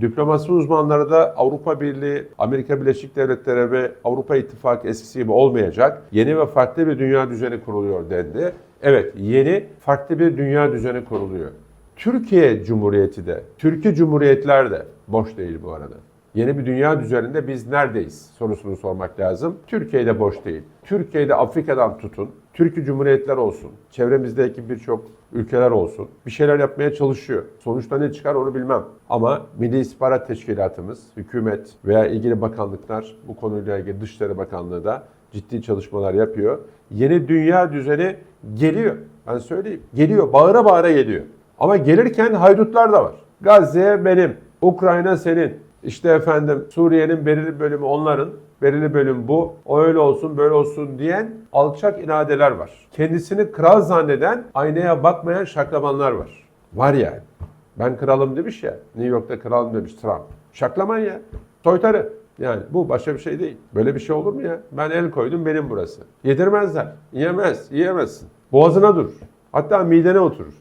Diplomasi uzmanları da Avrupa Birliği, Amerika Birleşik Devletleri ve Avrupa İttifakı eskisi gibi olmayacak. Yeni ve farklı bir dünya düzeni kuruluyor dendi. Evet, yeni farklı bir dünya düzeni kuruluyor. Türkiye Cumhuriyeti de, Türkiye Cumhuriyetler de boş değil bu arada. Yeni bir dünya düzeninde biz neredeyiz sorusunu sormak lazım. Türkiye'de boş değil. Türkiye'de Afrika'dan tutun, Türkiye Cumhuriyetler olsun, çevremizdeki birçok ülkeler olsun bir şeyler yapmaya çalışıyor. Sonuçta ne çıkar onu bilmem. Ama Milli İstihbarat Teşkilatımız, hükümet veya ilgili bakanlıklar bu konuyla ilgili Dışişleri Bakanlığı da ciddi çalışmalar yapıyor. Yeni dünya düzeni geliyor. Ben söyleyeyim. Geliyor. Bağıra bağıra geliyor. Ama gelirken haydutlar da var. Gazze benim, Ukrayna senin. İşte efendim Suriye'nin belirli bölümü onların, belirli bölüm bu. O öyle olsun, böyle olsun diyen alçak iradeler var. Kendisini kral zanneden, aynaya bakmayan şaklamanlar var. Var yani. Ben kralım demiş ya, New York'ta kralım demiş Trump. Şaklaman ya, soytarı. Yani bu başka bir şey değil. Böyle bir şey olur mu ya? Ben el koydum benim burası. Yedirmezler. Yiyemez, yiyemezsin. Boğazına durur. Hatta midene oturur.